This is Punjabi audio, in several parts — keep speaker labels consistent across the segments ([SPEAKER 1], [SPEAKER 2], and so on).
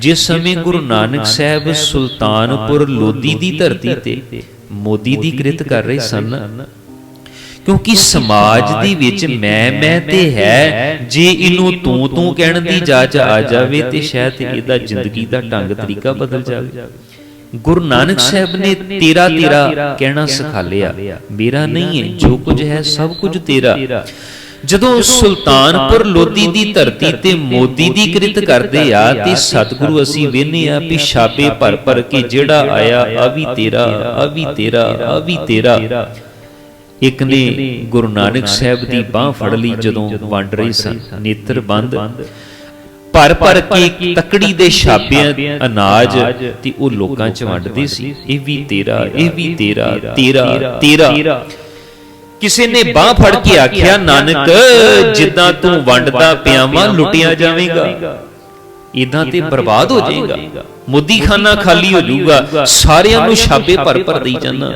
[SPEAKER 1] ਜਿਸ ਸਮੇਂ ਗੁਰੂ ਨਾਨਕ ਸਾਹਿਬ ਸੁਲਤਾਨਪੁਰ ਲੋਧੀ ਦੀ ਧਰਤੀ ਤੇ ਮੋਦੀ ਦੀ ਕ੍ਰਿਤ ਕਰ ਰਹੇ ਸਨ। ਕਿਉਂਕਿ ਸਮਾਜ ਦੇ ਵਿੱਚ ਮੈਂ ਮੈਂ ਤੇ ਹੈ। ਜੇ ਇਹਨੂੰ ਤੂੰ ਤੂੰ ਕਹਿਣ ਦੀ ਜਾਚ ਆ ਜਾਵੇ ਤੇ ਸ਼ਾਇਦ ਇਹਦਾ ਜ਼ਿੰਦਗੀ ਦਾ ਢੰਗ ਤਰੀਕਾ ਬਦਲ ਜਾਵੇ। ਗੁਰੂ ਨਾਨਕ ਸਾਹਿਬ ਨੇ ਤੇਰਾ ਤੇਰਾ ਕਹਿਣਾ ਸਿਖਾ ਲਿਆ। ਮੇਰਾ ਨਹੀਂ ਹੈ। ਜੋ ਕੁਝ ਹੈ ਸਭ ਕੁਝ ਤੇਰਾ। ਜਦੋਂ ਸੁਲਤਾਨਪੁਰ ਲੋਧੀ ਦੀ ਧਰਤੀ ਤੇ ਮੋਦੀ ਦੀ ਕ੍ਰਿਤ ਕਰਦੇ ਆ ਤੇ ਸਤਿਗੁਰੂ ਅਸੀਂ ਵੇਖਨੇ ਆ ਵੀ ਛਾਪੇ ਭਰ ਭਰ ਕੇ ਜਿਹੜਾ ਆਇਆ ਆ ਵੀ ਤੇਰਾ ਆ ਵੀ ਤੇਰਾ ਆ ਵੀ ਤੇਰਾ। ਇੱਕ ਨੇ ਗੁਰੂ ਨਾਨਕ ਸਾਹਿਬ ਦੀ ਬਾਹ ਫੜ ਲਈ ਜਦੋਂ ਵੰਡ ਰਹੀ ਸਨ ਨੇਤਰ ਬੰਦ। ਭਰ ਭਰ ਕੇ ਤਕੜੀ ਦੇ ਛਾਪਿਆਂ ਅਨਾਜ ਤੇ ਉਹ ਲੋਕਾਂ 'ਚ ਵੰਡਦੇ ਸੀ। ਇਹ ਵੀ ਤੇਰਾ ਇਹ ਵੀ ਤੇਰਾ ਤੇਰਾ। ਤੇਰਾ। ਕਿਸੇ ਨੇ ਬਾਹ ਫੜ ਕੇ ਆਖਿਆ ਨਾਨਕ ਜਿੱਦਾਂ ਤੂੰ ਵੰਡਦਾ ਪਿਆਵਾਂ ਲੁੱਟਿਆ ਜਾਵੇਂਗਾ। ਇਦਾਂ ਤੇ ਬਰਬਾਦ ਹੋ ਜਾਏਗਾ। ਮੁੱਦੀ ਖਾਨਾ ਖਾਲੀ ਹੋ ਜਾਊਗਾ। ਸਾਰਿਆਂ ਨੂੰ ਛਾਪੇ ਭਰ ਭਰ ਦੇਈ ਜਾਣਾ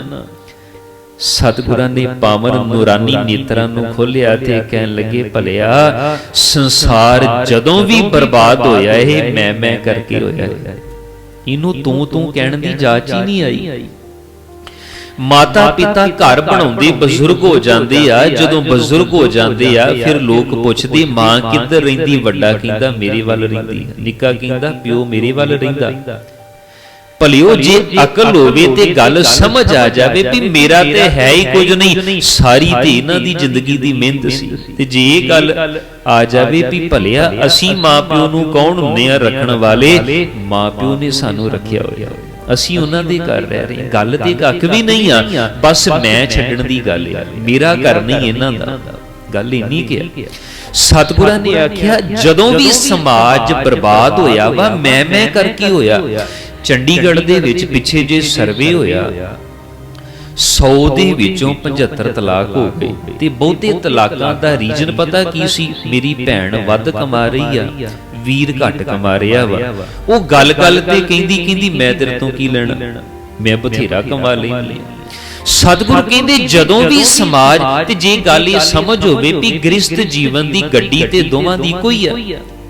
[SPEAKER 1] ਸਤਿਗੁਰਾਂ ਨੇ ਪਾਵਨ ਨੂਰਾਨੀ ਨੇਤਰਾਂ ਨੂੰ ਖੋਲਿਆ ਤੇ ਕਹਿਣ ਲੱਗੇ ਭਲਿਆ ਸੰਸਾਰ ਜਦੋਂ ਵੀ ਬਰਬਾਦ ਹੋਇਆ ਇਹ ਮੈਂ ਮੈਂ ਕਰਕੇ ਹੋਇਆ। ਇਹਨੂੰ ਤੂੰ ਤੂੰ ਕਹਿਣ ਦੀ ਜਾਚ ਹੀ ਨਹੀਂ ਆਈ। ਮਾਤਾ ਪਿਤਾ ਘਰ ਬਣਾਉਂਦੇ ਬਜ਼ੁਰਗ ਹੋ ਜਾਂਦੇ ਆ, ਜਦੋਂ ਬਜ਼ੁਰਗ ਹੋ ਜਾਂਦੇ ਆ, ਫਿਰ ਲੋਕ ਪੁੱਛਦੇ, ਮਾਂ ਕਿੱਧਰ ਰਹਿੰਦੀ? ਵੱਡਾ ਕਹਿੰਦਾ, ਮੇਰੇ ਵੱਲ ਰਹਿੰਦੀ ਨਿੱਕਾ ਕਹਿੰਦਾ, ਪਿਓ ਮੇਰੇ ਵੱਲ ਰਹਿੰਦਾ। ਭਲਿਓ, ਜੇ ਅਕਲ ਹੋਵੇ ਤੇ ਗੱਲ ਸਮਝ ਆ ਜਾਵੇ ਵੀ ਮੇਰਾ ਤੇ ਹੈ ਹੀ ਕੁਝ ਨਹੀਂ। ਸਾਰੀ ਤੇ ਇਹਨਾਂ ਦੀ ਜ਼ਿੰਦਗੀ ਦੀ ਮਿਹਨਤ ਸੀ। ਤੇ ਜੇ ਇਹ ਗੱਲ ਆ ਜਾਵੇ ਵੀ ਭਲਿਆ, ਅਸੀਂ ਮਾਪਿਓ ਨੂੰ ਕੌਣ ਹੁੰਦੇ ਆ ਰੱਖਣ ਵਾਲੇ? ਮਾਪਿਓ ਨੇ ਸਾਨੂੰ ਰੱਖਿਆ ਹੋਇਆ। ਅਸੀਂ ਉਹਨਾਂ ਦੇ ਘਰ ਰਹਿ ਰਹੇ ਗੱਲ ਤੇ ਕੱਖ ਵੀ ਨਹੀਂ ਆ ਬਸ ਮੈਂ ਛੱਡਣ ਦੀ ਗੱਲ ਹੈ ਮੇਰਾ ਘਰ ਨਹੀਂ ਇਹਨਾਂ ਦਾ। ਗੱਲ ਇੰਨੀ ਕਿ ਹੈ ਸਤਿਗੁਰਾਂ ਨੇ ਆਖਿਆ ਜਦੋਂ ਵੀ ਸਮਾਜ ਬਰਬਾਦ ਹੋਇਆ ਵਾ ਮੈਂ ਮੈਂ ਕਰਕੇ ਹੋਇਆ? ਚੰਡੀਗੜ੍ਹ ਦੇ ਵਿੱਚ ਪਿੱਛੇ ਜੇ ਸਰਵੇ ਹੋਇਆ 100 ਦੇ ਵਿੱਚੋਂ 75 ਤਲਾਕ ਹੋ ਗਏ। ਤੇ ਬਹੁਤੇ ਤਲਾਕਾਂ ਦਾ ਰੀਜਨ ਪਤਾ ਕੀ ਸੀ? ਮੇਰੀ ਭੈਣ ਵੱਧ ਕਮਾ ਰਹੀ ਆ। ਵੀਰ ਘੱਟ ਕਮਾ ਰਿਹਾ ਵਾ। ਉਹ ਗੱਲ-ਗੱਲ ਤੇ ਕਹਿੰਦੀ ਕਹਿੰਦੀ ਮੈਂ ਤੇਰੇ ਤੋਂ ਕੀ ਲੈਣਾ? ਮੈਂ ਬਥੇਰਾ ਕਮਾ ਲੈਂਦੀ ਸਤਿਗੁਰੂ ਕਹਿੰਦੇ ਜਦੋਂ ਵੀ ਸਮਾਜ ਤੇ ਜੇ ਗੱਲ ਇਹ ਸਮਝ ਹੋਵੇ ਵੀ ਗ੍ਰਸਥ ਜੀਵਨ ਦੀ ਗੱਡੀ ਤੇ ਦੋਵਾਂ ਦੀ ਕੋਈ ਆ।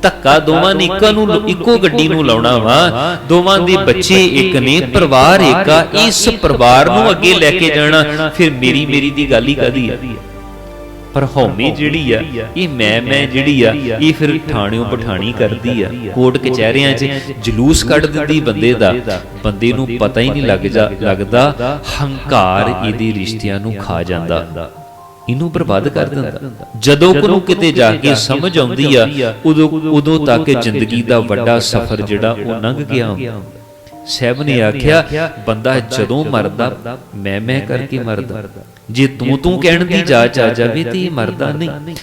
[SPEAKER 1] ਧੱਕਾ ਦੋਵਾਂ ਨੇ ਇੱਕੋ ਨੂੰ ਇੱਕੋ ਗੱਡੀ ਨੂੰ ਲਾਉਣਾ ਵਾ। ਦੋਵਾਂ ਦੇ ਬੱਚੇ ਇੱਕ ਨੇ ਪਰਿਵਾਰ ਇੱਕ ਇਸ ਪਰਿਵਾਰ ਨੂੰ ਅੱਗੇ ਲੈ ਕੇ ਜਾਣਾ ਫਿਰ ਮੇਰੀ ਮੇਰੀ ਦੀ ਗੱਲ ਹੀ ਕਾਦੀ ਆ? ਪਰ ਹਉਮੈ ਜਿਹੜੀ ਆ ਇਹ ਮੈਂ ਮੈਂ ਜਿਹੜੀ ਆ ਇਹ ਫਿਰ ਠਾਣਿਓ ਪਠਾਣੀ ਕਰਦੀ ਆ। ਕੋਰਟ ਕਚਹਿਰਿਆਂ 'ਚ ਜਲੂਸ ਕੱਢ ਦਿੰਦੀ ਬੰਦੇ ਦਾ। ਬੰਦੇ ਨੂੰ ਪਤਾ ਹੀ ਨਹੀਂ ਲੱਗ ਜਾ ਲੱਗਦਾ ਹੰਕਾਰ ਇਹਦੇ ਰਿਸ਼ਤਿਆਂ ਨੂੰ ਖਾ ਜਾਂਦਾ। ਇਹਨੂੰ ਬਰਬਾਦ ਕਰ ਦਿੰਦਾ। ਜਦੋਂ ਕੋ ਨੂੰ ਕਿਤੇ ਜਾ ਕੇ ਸਮਝ ਆਉਂਦੀ ਆ ਉਦੋਂ ਉਦੋਂ ਤੱਕ ਜ਼ਿੰਦਗੀ ਦਾ ਵੱਡਾ ਸਫ਼ਰ ਜਿਹੜਾ ਉਹ ਲੰਘ ਗਿਆ ਹੁੰਦਾ। ਸਹਿਬ ਨੇ ਆਖਿਆ ਬੰਦਾ ਜਦੋਂ ਮਰਦਾ ਮੈਂ ਮੈਂ ਕਰਕੇ ਮਰਦਾ। ਜੇ ਤੂੰ ਤੂੰ ਕਹਿਣ ਦੀ ਜਾਚ ਆ ਜਾਵੇ ਤੇ ਇਹ ਮਰਦਾ ਨਹੀਂ।